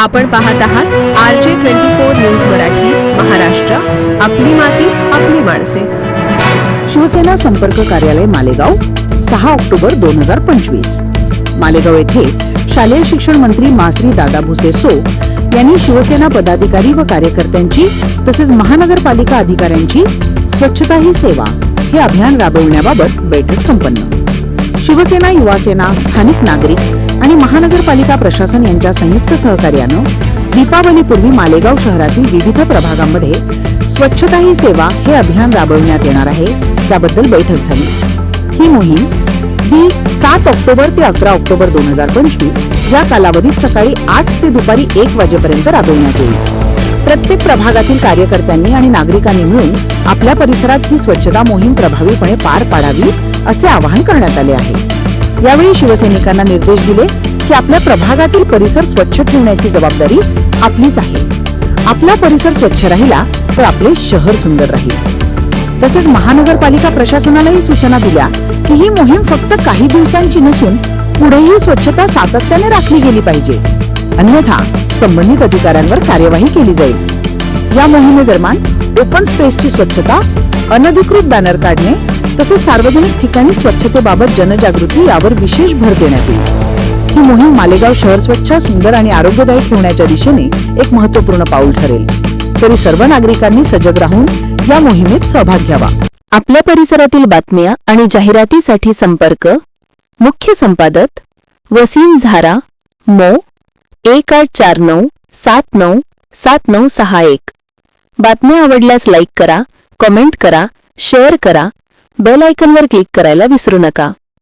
आपण पाहत आहात R J twenty four news Marathi Maharashtra. आपली माती आपली माणसे. शिवसेना संपर्क कार्यालय मालेगाव सहा ऑक्टोबर दोन हजार पंचवीस. मालेगाव येथे शालेय शिक्षण मंत्री मासरी दादा भुसे सो यांनी शिवसेना पदाधिकारी व कार्यकर्त्यांची तसेच महानगरपालिका अधिकाऱ्यांची स्वच्छता ही सेवा हे अभियान राबविण्याबाबत बैठक संपन्न. शिवसेना युवासेना स्थानिक नागरिक आणि महानगरपालिका प्रशासन यांच्या संयुक्त सहकार्यानं दीपावलीपूर्वी मालेगाव शहरातील विविध प्रभागांमध्ये स्वच्छता ही सेवा हे अभियान राबविण्यात येणार आहे. त्याबद्दल बैठक झाली. ही मोहीम दी सात ऑक्टोबर ते अकरा ऑक्टोबर दोन हजार पंचवीस या कालावधीत सकाळी आठ ते दुपारी एक वाजेपर्यंत राबविण्यात येईल. प्रत्येक प्रभागातील कार्यकर्त्यांनी आणि नागरिकांनी मिळून आपल्या परिसरात ही स्वच्छता मोहीम प्रभावीपणे पार पाडावी असे आवाहन करण्यात आले आहे. यावेळी शिवसैनिकांना निर्देश दिले की आपल्या प्रभागातील परिसर स्वच्छ ठेवण्याची जबाबदारी आपलीच आहे. आपला परिसर स्वच्छ राहिला तर आपले शहर सुंदर राहील. तसेच महानगरपालिका प्रशासनालाही सूचना दिल्या की ही मोहीम फक्त काही दिवसांची नसून पुढेही स्वच्छता सातत्याने राखली गेली पाहिजे. अन्यथा संबंधित अधिकाऱ्यांवर कार्यवाही केली जाईल. या मोहिमेदरम्यान ओपन स्पेसची स्वच्छता अनधिकृत बॅनर काढणे तसेच सार्वजनिक ठिकाणी स्वच्छतेबाबत जनजागृती यावर विशेष भर देण्यात येईल. ही मोहीम मालेगाव शहर स्वच्छ सुंदर आणि आरोग्यदायी ठेवण्याच्या दिशेने एक महत्त्वपूर्ण पाऊल ठरेल. तरी सर्व नागरिकांनी सजग राहून या मोहिमेत सहभाग घ्यावा. आपल्या परिसरातील बातम्या आणि जाहिरातीसाठी संपर्क मुख्य संपादक वसीम झारा मो एक आठ चार नऊ सात नऊ सात नऊ सहा एक. बातम्या आवडल्यास लाईक करा कमेंट करा शेअर करा बेल आयकनवर क्लिक करायला विसरू नका.